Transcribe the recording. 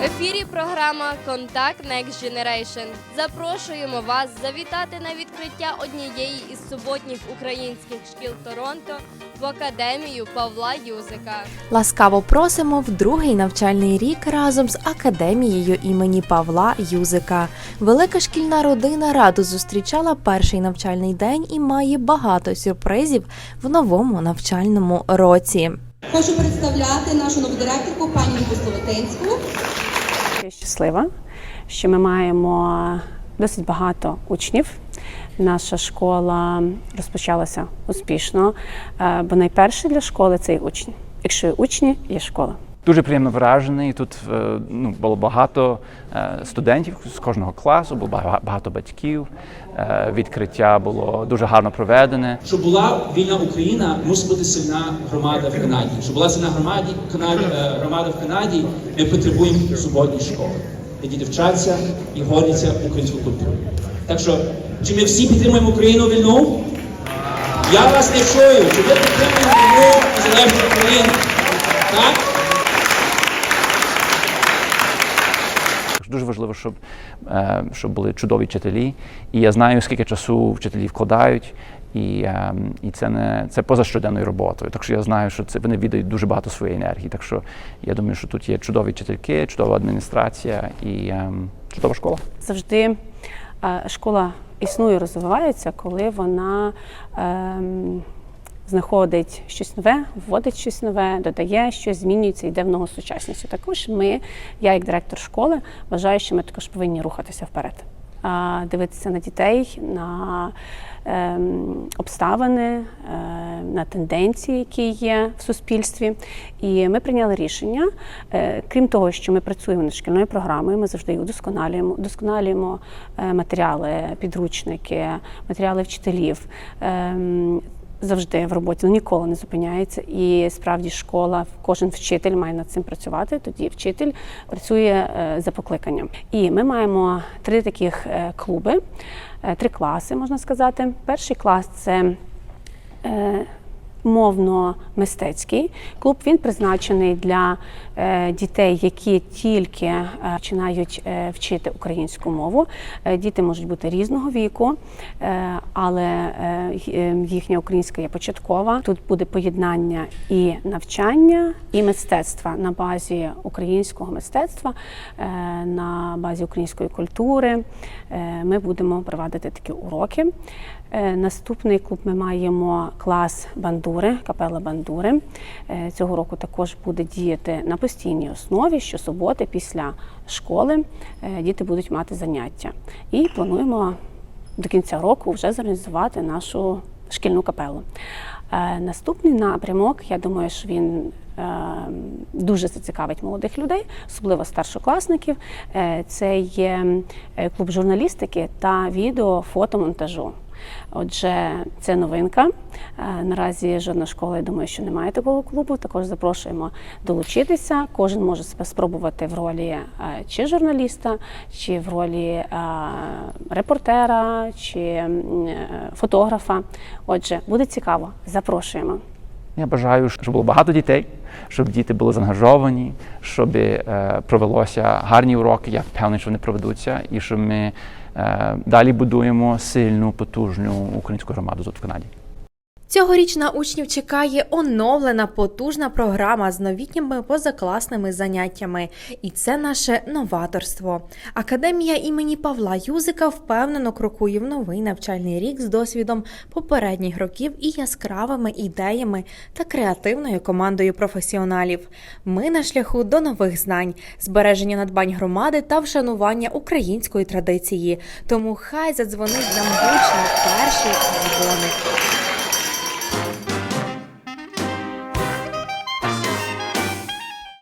В ефірі програма Контакт Next Generation. Запрошуємо вас завітати на відкриття однієї із суботніх українських шкіл Торонто в академію Павла Юзика. Ласкаво просимо в другий навчальний рік разом з академією імені Павла Юзика. Велика шкільна родина радо зустрічала перший навчальний день і має багато сюрпризів в новому навчальному році. Хочу представляти нашу нову директорку пані Любу Словотинську. Щаслива, що ми маємо досить багато учнів. Наша школа розпочалася успішно, е, бо найперше для школи це є учні. Якщо є учні, є школа. Дуже приємно вражений. Тут е, ну, було багато е, студентів з кожного класу, було багато батьків. Е, Відкриття було дуже гарно проведене. Щоб була вільна Україна, мусить бути сильна громада в Канаді. Щоб була сильна громаді, Канаді, громада в Канаді, ми потребуємо суботні школи, де діти вчаться і гордяться українською культурою. Так що, чи ми всі підтримуємо Україну вільну? Я вас не чую. Чи ви підтримуєте вільну незалежну Україну? Так? Тож Дуже важливо, щоб, е, щоб були чудові вчителі. І я знаю, скільки часу вчителі вкладають. І, е, і це не це поза щоденною роботою. Так що я знаю, що це вони віддають дуже багато своєї енергії. Так що я думаю, що тут є чудові вчительки, чудова адміністрація і е, чудова школа. Завжди е, школа існує, розвивається, коли вона ем, знаходить щось нове, вводить щось нове, додає щось, змінюється, йде в ногу сучасністю. Також ми, я як директор школи, вважаю, що ми також повинні рухатися вперед. Дивитися на дітей, на ем, обставини, е, на тенденції, які є в суспільстві. І ми прийняли рішення, е, крім того, що ми працюємо над шкільною програмою, ми завжди удосконалюємо, удосконалюємо е, матеріали, підручники, матеріали вчителів. Завжди в роботі ну, ніколи не зупиняється, і справді школа, кожен вчитель має над цим працювати. Тоді вчитель працює е, за покликанням. І ми маємо три таких е, клуби, е, три класи, можна сказати. Перший клас це мовно-мистецький клуб. Він призначений для е, дітей, які тільки е, починають е, вчити українську мову. Діти можуть бути різного віку, але їхня українська є початкова. Тут буде поєднання і навчання, і мистецтва на базі українського мистецтва, на базі української культури. Ми будемо проводити такі уроки. Наступний клуб ми маємо клас бандури, капела бандури. Е, Цього року також буде діяти на постійній основі. Щосуботи після школи е, діти будуть мати заняття. І плануємо до кінця року вже зорганізувати нашу шкільну капелу. Е, Наступний напрямок, я думаю, що він дуже зацікавить молодих людей, особливо старшокласників. Е, Це є е, клуб журналістики та відео фотомонтажу. Отже, це новинка. Е, Наразі жодна школа, я думаю, що немає такого клубу. Також запрошуємо долучитися. Кожен може себе спробувати в ролі чи журналіста, чи в ролі репортера, чи фотографа. Отже, буде цікаво. Запрошуємо. Я бажаю, щоб було багато дітей, щоб діти були заангажовані, щоб е, провелося гарні уроки. Я впевнений, що вони проведуться, і щоб ми е, далі будуємо сильну, потужну українську громаду тут в Канаді. Цьогоріч на учнів чекає оновлена потужна програма з новітніми позакласними заняттями, і це наше новаторство. Академія імені Павла Юзика впевнено крокує в новий навчальний рік з досвідом попередніх років і яскравими ідеями та креативною командою професіоналів. Ми на шляху до нових знань, збереження надбань громади та вшанування української традиції. Тому хай задзвонить нам гучно перший дзвоник.